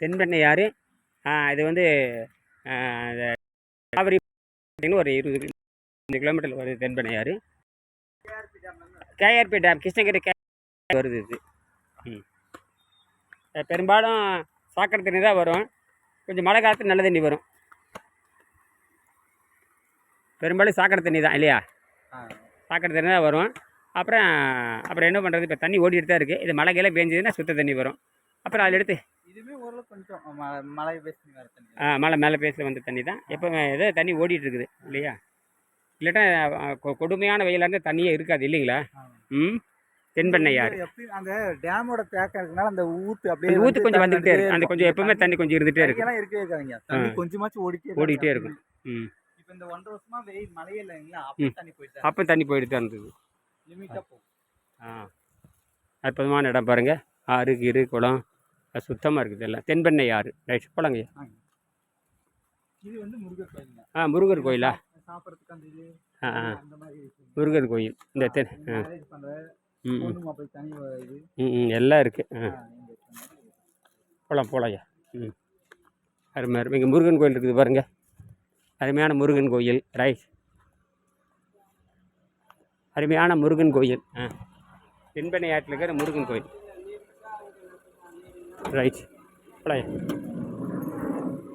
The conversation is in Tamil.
தென்பெண்ணையாறு ஆ, இது வந்து காவிரி ஒரு இருபது கிலோ- கிலோமீட்டர் வருது தென்பெண்ணையாறு கேஆர்பி டேம் கிருஷ்ணகிரி கே வருது இது. ம். பெரும்பாலும் சாக்கடை தண்ணி தான் வரும். கொஞ்சம் மழை காலத்தில் நல்ல தண்ணி வரும். பெரும்பாலும் சாக்கடை தண்ணி தான் இல்லையா? சாக்கடை தண்ணி தான் வரும். அப்புறம் அப்புறம் என்ன பண்ணுறது இப்போ தண்ணி ஓடிட்டு தான் இருக்குது இது மழை கீழே பேஞ்சதுன்னா சுத்த தண்ணி வரும். அப்புறம் அதில் எடுத்து இதுவுமே ஓரளவுக்கு கொஞ்சம் மழை பேசி வர தண்ணி. ஆ, மழை மேலே பேசில் வந்த தண்ணி தான். எப்போ ஏதோ தண்ணி ஓடிட்டு இருக்குது இல்லையா? இல்லாட்டா கொடுமையான வெயிலாக இருந்தால் தண்ணியே இருக்காது இல்லைங்களா? ம்? தென்பெண்ணையாறு அந்த டேமோட தேக்கம் இருக்கனால அந்த ஊத்து அப்படியே ஊற்று கொஞ்சம் வந்துகிட்டே இருக்கு அந்த கொஞ்சம் எப்பவுமே தண்ணி கொஞ்சம் இருந்துகிட்டே இருக்கு எல்லாம் இருக்கவே இருக்காதுங்க. தண்ணி கொஞ்சமாச்சும் ஓடிட்டே ஓடிட்டே இருக்கும். ம். இப்போ இந்த ஒன்றரை வருஷமா வெயில் மழையே இல்லைங்களா? அப்போ தண்ணி போயிட்டு அப்போ தண்ணி போயிட்டு தான் இருந்தது லிமிட்டாக போகும். ஆ. அற்புதமான இடம் பாருங்கள் ஆறு கீரு குளம். சுத்தமாக இருக்குது எல்லாம். தென்பெண்ணை ஆறு. ரைட் போலாங்க இது வந்து முருகர் கோயிலுங்க. ஆ முருகர் கோயிலா? ஆ ஆ. முருகர் கோயில். இந்த தென் ஆ ம் ம். ம் எல்லாம் இருக்குது ஆ. போகலாம் போகலாம்யா ம். அருமை அருமை. இங்கே முருகன் கோயில் இருக்குது பாருங்க. அருமையான முருகன் கோயில். ரைட். அருமையான முருகன் கோயில். ஆ. தென்பெண்ணை ஆற்றில் இருக்கிற முருகன் கோயில். ரைட் போகலாம்